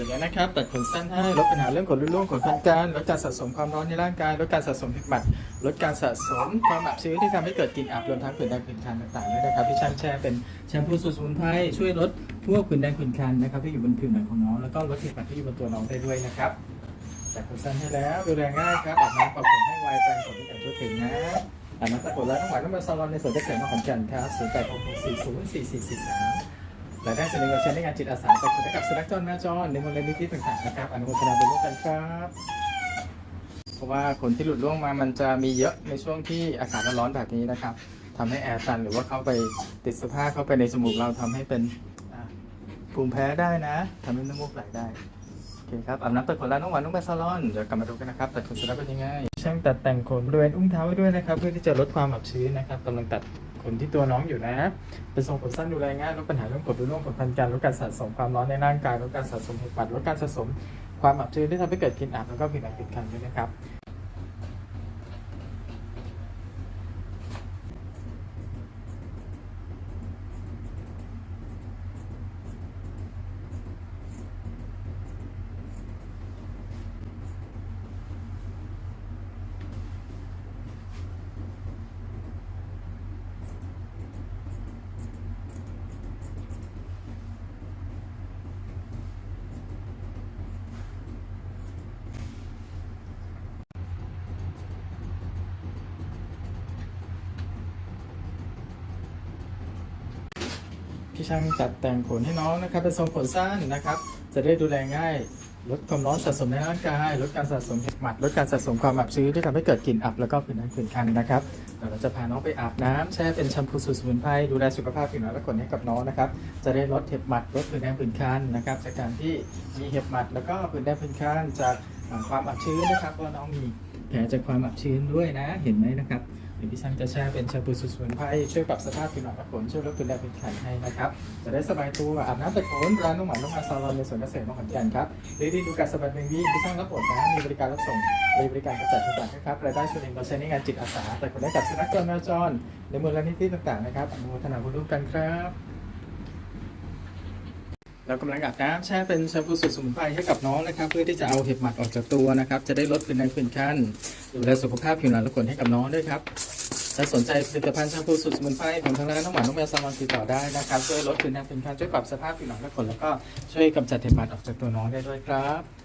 ร็จแล้วนะครับตัดขนสั้นให้ลดปัญหาเรื่องขนร่วงขนพันการลดการสะสมความร้อนในร่างกายลดการสะสมผิดหมัดลดการสะสมความอับชื้นที่ทำให้เกิดกลิ่นอับรวมทั้งผื่นแดงผื่นคันต่างๆด้วยนะครับพี่ช่างแช่เป็นแชมพูสูตรสมุนไพรช่วยลดพวกผื่นแดงผื่นคันนะครับที่อยู่บนผิวหนังของน้องแล้วก็ลดผิดหมัดที่อยู่บนตัวน้องได้ด้วยนะครับตัดขนสั้นให้แล้วดูแลง่ายครับอาบน้ำปรับผมให้ไวแปรงขนที่แต่งทั่วถึงนะอาบน้ำตะกดแล้วน้องหวานน้องมาซาลอนในสวนเกษตรมขอนแก่นครับ0 8 6 6 4 0 4 4 4 3 รายได้ส่วนหนึ่งเราใช้ในงานจิตอาสาไปคุณให้กับสุนัขจรแมวจรในมูลนิธิต่างๆนะครับอนุโมทนาบุญร่วมกันครับ เพราะว่าขนที่หลุดร่วงมามันจะมีเยอะในช่วงที่อากาศร้อนแบบนี้นะครับทำให้แอร์ตันหรือว่าเข้าไปติดเสื้อผ้าเข้าไปในจมูกเราทำให้เป็นภูมิแพ้ได้นะทำให้น้ำมูกไหลได้โอเคครับอาบน้ำตัดขนแล้วน้องหวานน้องแบซาลอนเดี๋ยวกลับมาดูกันนะครับตัดขนสุนัขเป็นยังไงช่างตัดแต่งขนบริเวณอุ้งเท้าไว้ด้วยนะครับ เพื่อที่จะลดความอับชื้นนะครับกำลังตัด ขนที่ตัวน้องอยู่นะ เป็นทรงผมสั้นดูแลง่ายลดปัญหาเรื่องกดดูร่วงขนพันการลดการสะสมความร้อนในร่างกายลดการสะสมเห็บหมัดลดการสะสมความอับชื้นที่ทำให้เกิดกลิ่นอับแล้วก็ผิวหนังติดคันด้วยนะครับ พี่ช่างตัดแต่งขนให้น้องนะครับ เป็นทรงขนสั้นนะครับ จะได้ดูแลง่าย ลดความร้อนสะสมในร่างกาย ลดการสะสมเห็บหมัด ลดการสะสมความอับชื้นที่ทำให้เกิดกลิ่นอับแล้วก็ผื่นแดงผื่นคันนะครับเดี๋ยวเราจะพาน้องไปอาบน้ำแช่เป็นแชมพูสูตรสมุนไพรดูแลสุขภาพผิวหนังและขนให้กับน้องนะครับ จะได้ลดเห็บหมัด ลดผื่นแดงผื่นคันนะครับ จากการที่มีเห็บหมัด แล้วก็ผื่นแดงผื่นคันจากความอับชื้นนะครับเพราะน้องมีแผลจากความอับชื้นด้วยนะ เห็นไหมนะครับ ดี๋ยวพี่ช่างจะแช่เป็นแชมพูสูตรสมุนไพรช่วยปรับสภาพผิวหนังผละขนช่วยลดผื่นแดงผื่นคันให้นะครับ จะได้สบายตัวอาบน้ำแต่ขนร้านน้องหมานน้องมาซาลอนในสวนเกษตรมขอนแก่นครับหรือที่ดูการสบัดเบงวีพี่ช่างรับบทนะมีบริการรับส่งมีบริการกระจัดทุกอย่างนะครับรายได้ส่วนหนึ่งเราใช้ในงานจิตอาสา แต่คนได้จับสุนัขจรแมวจรในมูลนิธิต่างๆนะครับอนุโมทนาบุญร่วมกันครับ เรากำลังอาบน้ำแช่เป็นแชมพูสูตรสมุนไพรให้กับน้องนะครับ เพื่อที่จะเอาเห็บหมัดออกจากตัวนะครับ จะได้ลดเป็นในเป็นขั้นดูแลสุขภาพผิวหนังและขนให้กับน้องด้วยครับถ้าสนใจผลิตภัณฑ์แชมพูสูตรสมุนไพรของทางร้านน้องหวาน้องแมวซาลอนติดต่อได้นะครับช่วยลดผื่นแดงเป็นคันช่วยปรับสภาพผิวหนังและขนแล้วก็ช่วยกำจัดเห็บหมัดออกจากตัวน้องได้ด้วยครับ